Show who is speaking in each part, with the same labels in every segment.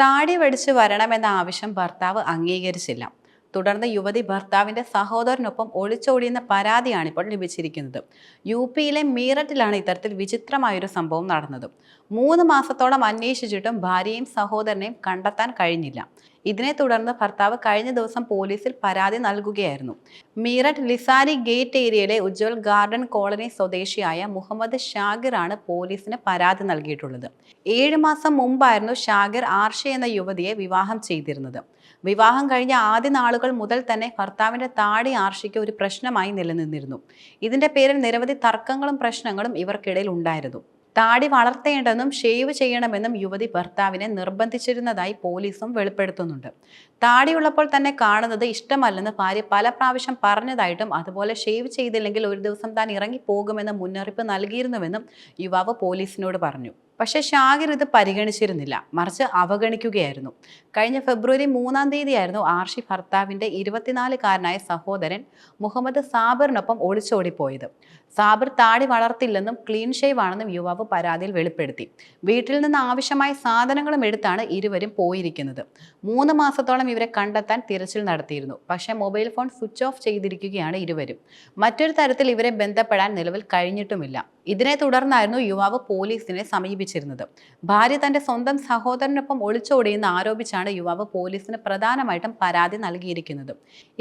Speaker 1: താടി വടിച്ച് വരണമെന്ന ആവശ്യം ഭർത്താവ് അംഗീകരിച്ചില്ല. തുടർന്ന് യുവതി ഭർത്താവിന്റെ സഹോദരനൊപ്പം ഒളിച്ചോടിയെന്ന പരാതിയാണ് ഇപ്പോൾ ലഭിച്ചിരിക്കുന്നത്. യു പിയിലെ മീററ്റിലാണ് ഇത്തരത്തിൽ വിചിത്രമായൊരു സംഭവം നടന്നത്. മൂന്ന് മാസത്തോളം അന്വേഷിച്ചിട്ടും ഭാര്യയും സഹോദരനെയും കണ്ടെത്താൻ കഴിഞ്ഞില്ല. ഇതിനെ തുടർന്ന് ഭർത്താവ് കഴിഞ്ഞ ദിവസം പോലീസിൽ പരാതി നൽകുകയായിരുന്നു. മീററ്റ് ലിസാരി ഗേറ്റ് ഏരിയയിലെ ഉജ്വൽ ഗാർഡൻ കോളനി സ്വദേശിയായ മുഹമ്മദ് ഷാഗിറാണ് പോലീസിന് പരാതി നൽകിയിട്ടുള്ളത്. ഏഴ് മാസം മുമ്പായിരുന്നു ഷാഗിർ ആർഷ എന്ന യുവതിയെ വിവാഹം ചെയ്തിരുന്നത്. വിവാഹം കഴിഞ്ഞ ആദ്യ നാളുകൾ മുതൽ തന്നെ ഭർത്താവിന്റെ താടി ആർഷിക്ക് ഒരു പ്രശ്നമായി നിലനിന്നിരുന്നു. ഇതിന്റെ പേരിൽ നിരവധി തർക്കങ്ങളും പ്രശ്നങ്ങളും ഇവർക്കിടയിൽ ഉണ്ടായിരുന്നു. താടി വളർത്തേണ്ടെന്നും ഷേവ് ചെയ്യണമെന്നും യുവതി ഭർത്താവിനെ നിർബന്ധിച്ചിരുന്നതായി പോലീസും വെളിപ്പെടുത്തുന്നുണ്ട്. താടിയുള്ളപ്പോൾ തന്നെ കാണുന്നത് ഇഷ്ടമല്ലെന്ന് ഭാര്യ പല പ്രാവശ്യം പറഞ്ഞതായിട്ടും അതുപോലെ ഷേവ് ചെയ്തില്ലെങ്കിൽ ഒരു ദിവസം താൻ ഇറങ്ങി പോകുമെന്ന് മുന്നറിയിപ്പ് നൽകിയിരുന്നുവെന്നും യുവാവ് പോലീസിനോട് പറഞ്ഞു. പക്ഷേ ഷാഹിർ ഇത് പരിഗണിച്ചിരുന്നില്ല. മറിച്ച് അവഗണിക്കുകയായിരുന്നു. കഴിഞ്ഞ ഫെബ്രുവരി മൂന്നാം തീയതിയായിരുന്നു ആർഷി ഭർത്താവിന്റെ ഇരുപത്തിനാലുകാരനായ സഹോദരൻ മുഹമ്മദ് സാബറിനൊപ്പം ഒളിച്ചോടിപ്പോയത്. സാബിർ താടി വളർത്തില്ലെന്നും ക്ലീൻ ഷേവ് ആണെന്നും യുവാവ് പരാതിയിൽ വെളിപ്പെടുത്തി. വീട്ടിൽ നിന്ന് ആവശ്യമായ സാധനങ്ങളും എടുത്താണ് ഇരുവരും പോയിരിക്കുന്നത്. മൂന്ന് മാസത്തോളം ഇവരെ കണ്ടെത്താൻ തിരച്ചിൽ നടത്തിയിരുന്നു. പക്ഷേ മൊബൈൽ ഫോൺ സ്വിച്ച് ഓഫ് ചെയ്തിരിക്കുകയാണ് ഇരുവരും. മറ്റൊരു തരത്തിൽ ഇവരെ ബന്ധപ്പെടാൻ നിലവിൽ കഴിഞ്ഞിട്ടുമില്ല. ഇതിനെ തുടർന്നായിരുന്നു യുവാവ് പോലീസിനെ സമീപിച്ചിരുന്നത്. ഭാര്യ തന്റെ സ്വന്തം സഹോദരനൊപ്പം ഒളിച്ചോടിയെന്ന് ആരോപിച്ചാണ് യുവാവ് പോലീസിന് പ്രധാനമായിട്ടും പരാതി നൽകിയിരിക്കുന്നത്.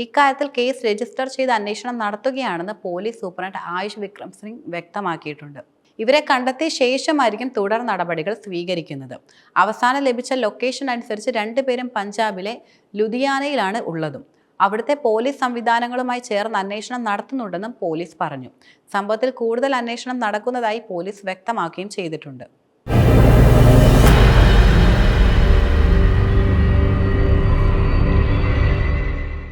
Speaker 1: ഇക്കാര്യത്തിൽ കേസ് രജിസ്റ്റർ ചെയ്ത് അന്വേഷണം നടത്തുകയാണെന്ന് പോലീസ് സൂപ്രണ്ട് ആയുഷ് വിക്രം സിംഗ് വ്യക്തമാക്കിയിട്ടുണ്ട്. ഇവരെ കണ്ടെത്തിയ ശേഷമായിരിക്കും തുടർ നടപടികൾ സ്വീകരിക്കുന്നത്. അവസാനം ലഭിച്ച ലൊക്കേഷൻ അനുസരിച്ച് രണ്ടുപേരും പഞ്ചാബിലെ ലുധിയാനയിലാണ് ഉള്ളതും. അവിടുത്തെ പോലീസ് സംവിധാനങ്ങളുമായി ചേർന്ന് അന്വേഷണം നടത്തുന്നുണ്ടെന്നും പോലീസ് പറഞ്ഞു. സംഭവത്തിൽ കൂടുതൽ അന്വേഷണം നടക്കുന്നതായി പോലീസ് വ്യക്തമാക്കുകയും ചെയ്തിട്ടുണ്ട്.